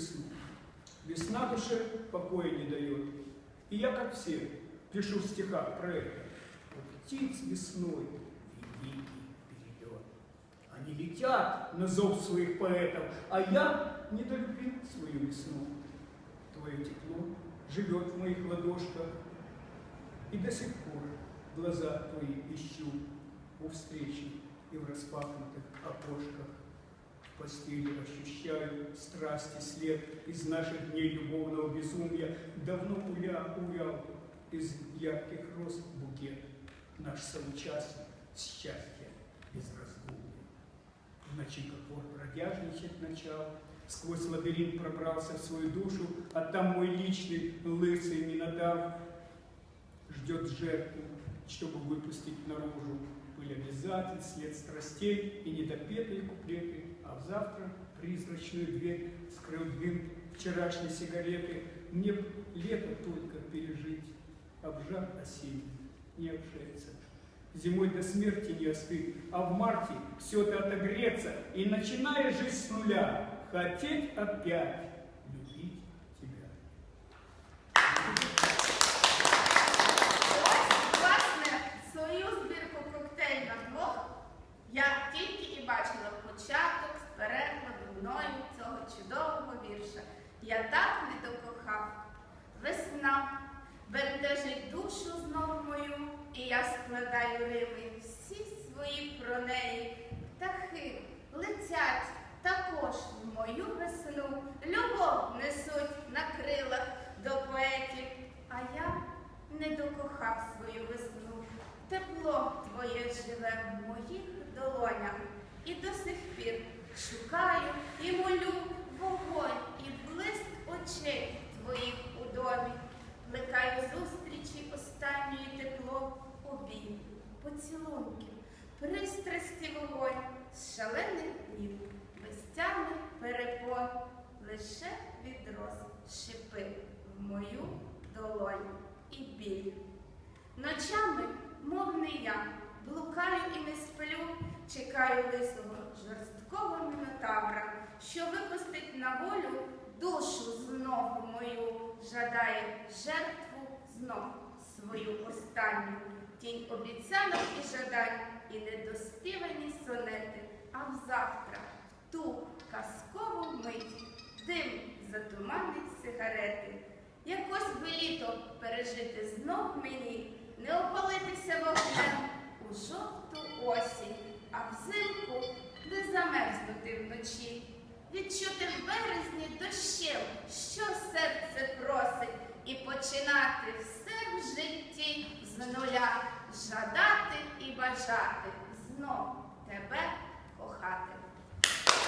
весну. Весна душе покоя не дает. И я, как все, пишу в стихах про это. У птиц весной великий перелет. Они летят на зов своих поэтов, а я недолюбил свою весну. Твое тепло живет в моих ладошках, и до сих пор глаза твои ищу у встречи и в распахнутых окошках. В постели ощущаю страсти след из наших дней любовного безумия. Давно уля, увял из ярких роз букет. Наш соучастник счастья без раздумий. В ночи как вор бродяжничать начал, Сквозь лабиринт пробрался в свою душу, А там мой личный лысый Минотавр Ждет жертву, чтобы выпустить наружу Пыль обязательств, след страстей И недопетые куплеты, А в завтра призрачную дверь Скрыл дым вчерашней сигареты. Мне лето только пережить, Обжар осенний не обжается. Зимой до смерти не остыть, а в марте все-то отогреться и, начиная жизнь с нуля, хотеть опять любить Я так не докохав. Весна бентежить душу знов мою, і я складаю рими всі свої про неї. Птахи летять також в мою весну, любов несуть на крилах до поетів, а я не докохав свою весну. Тепло твоє живе в моїх долонях, і до сих пір шукаю і молю поцілунків, пристрасті вогонь, з шалених днів, безтямних перепон, лише від роз шипи в мою долоню і біль. Ночами, мов не я, блукаю і не сплю, чекаю лисого жорсткого мінотавра, що випустить на волю душу знову мою, жадає жертву знов свою останню, тінь обіцянок і жадань, і недоспівані сонети, а взавтра в ту казкову мить дим затуманить сигарети. Якось би літо пережити знов мені, не опалитися вогнем у жовту осінь, а взимку не замерзнути вночі, відчути в березні дощем, що серце просить, і починати все житті з нуля, жадати і бажати.